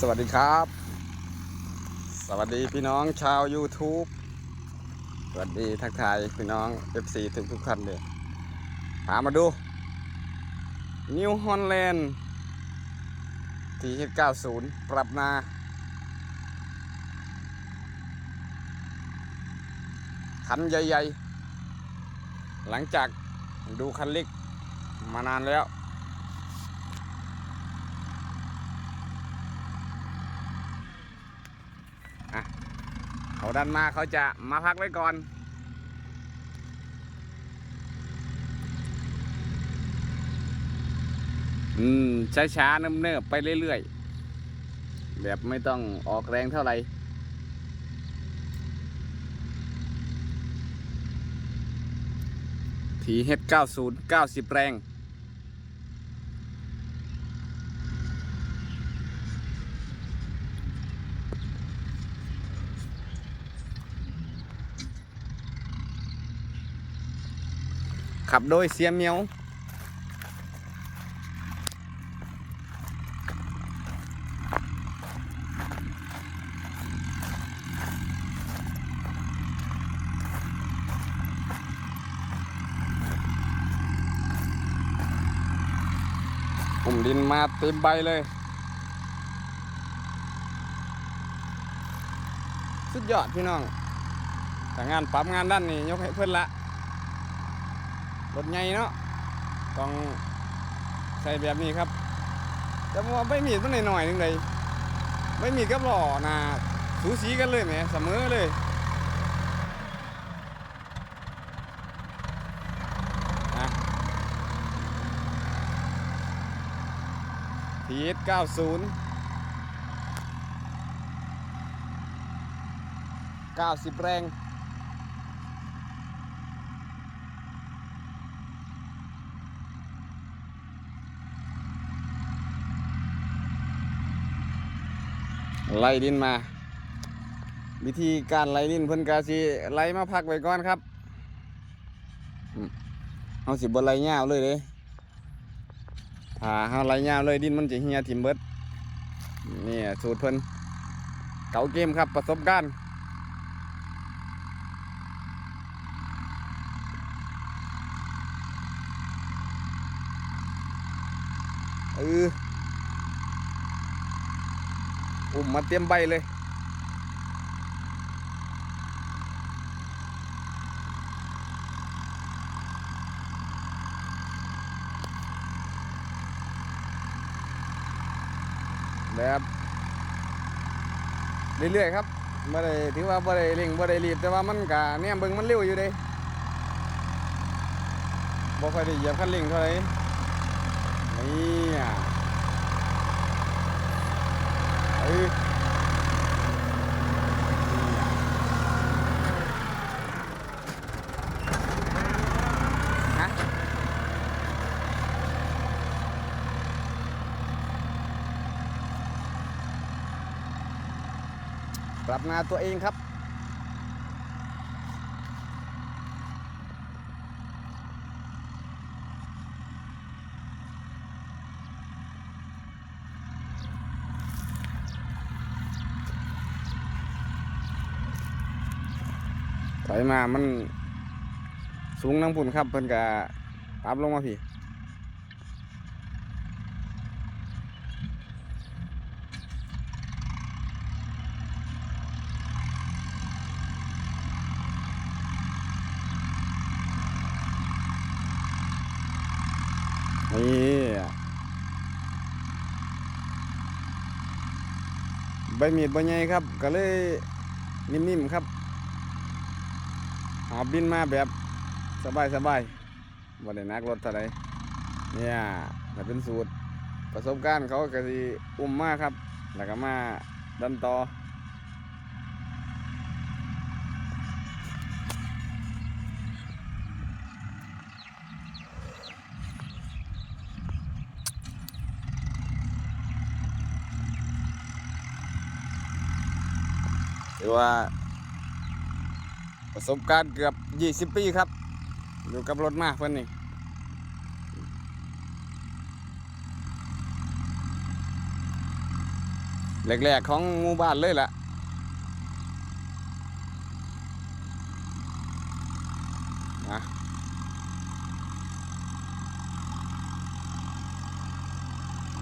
สวัสดีครับ สวัสดีพี่น้องชาว YouTube สวัสดีทักทายพี่น้อง FC ทุกทุกท่านเลยพามาดู New Holland ที่90 ปรับนา คันใหญ่ ๆ หลังจากดูคันเล็กมานานแล้ว เขาดันมาเขาจะมาพักไว้ก่อน อืม ช้าๆ เนิบๆ ไปเรื่อยๆ แบบไม่ต้องออกแรงเท่าไหร่ทีเฮด90 90 แรง ขับโดยเสียเมียวปุ่มดินมาเต็มใบเลย สุดยอดพี่น้องแต่งานปรับงานด้านนี้ยกให้เพื่อนละ รถใหญ่เนาะต้องใส่แบบนี้ครับแต่ว่าไม่มีดมันหน่อยๆนึงเลยไม่มีกับหล่อนะสูสีกันเลยแหมเสมอเลยนะทีเอสเก้าศูนย์เก้าสิบแรง ไล่ดินมา วิธีการไล่ดินเพิ่นกาสิไล่มาพักไว้ก่อนครับเอาสิบนไล่ยาเลยเด้ถ้าเอาไล่ยาเลยดินมันจะเหี่ยทิ่มเบิดนี่สูตรเพิ่นเก่าเกมครับประสบการณ์เออ อุ้มมาเตรียมใบเลย แบบเรื่อยๆครับบ่ได้ถือว่าบ่ได้เร่งบ่ได้รีบแต่ว่ามันกะเนี่ยเบิ่งมันเร็วอยู่เด้บ่ค่อยได้เหยียบคันเร่งเท่าไหร่นี่อะเอ้ย ฮะ ปรับนาตัวเองครับถอยมามันสูงน้ำพุ่นครับเพิ่นกะปรับลงมาพี่ นี่ใบมีดใบใหญ่ครับ ก็เลยนิ่มๆครับหาบินมาแบบสบายสบายๆบ่ได้หนักรถเท่าไรเนี่ยแต่เป็นสูตร ประสบการณ์เขาก็สิอุ้มมากครับ แล้วก็มาดันต่อ ถือว่า ประสบการณ์เกือบ 20 ปีครับ อยู่กับรถมากเพื่อนนี่แรกๆของหมู่บ้านเลยล่ะนะ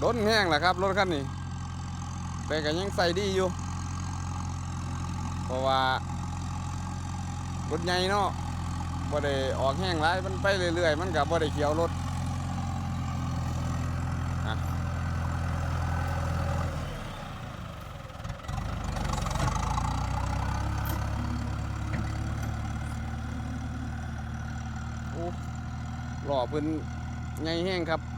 รถแห้งแหละครับ รถคันนี้ แต่ก็ยังใส่ดีอยู่ ราะว่ารถใหญ่เนาะบ่ได้ออกแห้งหลายมันไปเรื่อยๆ มันก็บ่ได้เขียวรถหล่อพิ่นใหญ่แห้งครับ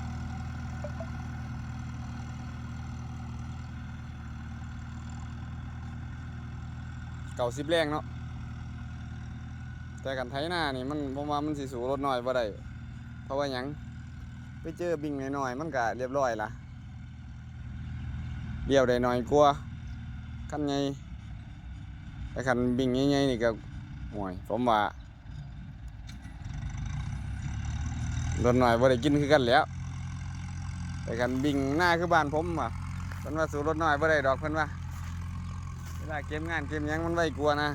เก่าสิบแรงเนาะแต่กันไถหน้านี่มันผมว่ามันสิสูรถน้อยบ่ได้เพราะว่าหยังไปเจอบิ่งน้อยๆมันก็เรียบร้อยละเดี่ยวได้น้อยกว่าคันใหญ่แต่คันบิ่งใหญ่ๆนี่ก็ห่วยผมว่ารถน้อยบ่ได้กินคือกันแล้วแต่คันบิ่งหน้าคือบ้านผมว่ะเพิ่นว่าสูรถน้อยบ่ได้ดอกเพิ่นว่า วลาเกมงานเกมยังมันไว้กลัวนะ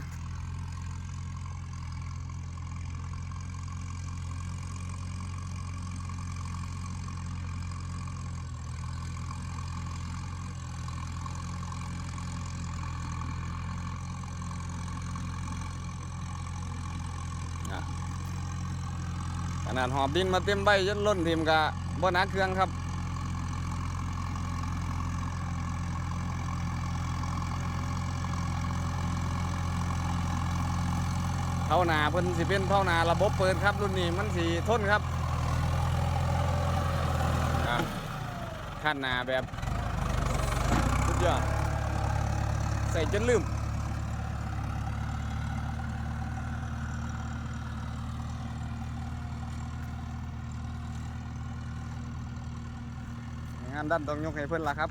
ขนาดหอบดินมาเต็มใบจนล้นทีมกะบ่นักเครื่องครับ เท่านาเพิ่นสิเป็นเท่านาระบบเปิดครับรุ่นนี้มันสีทนครับขั้นนาแบบสุดยอดใส่จนลืมงานด้านต้องยกให้เพิ่อนละครับ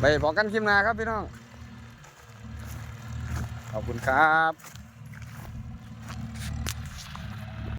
ไปพอกันคลิปหน้าครับพี่น้อง ขอบคุณครับ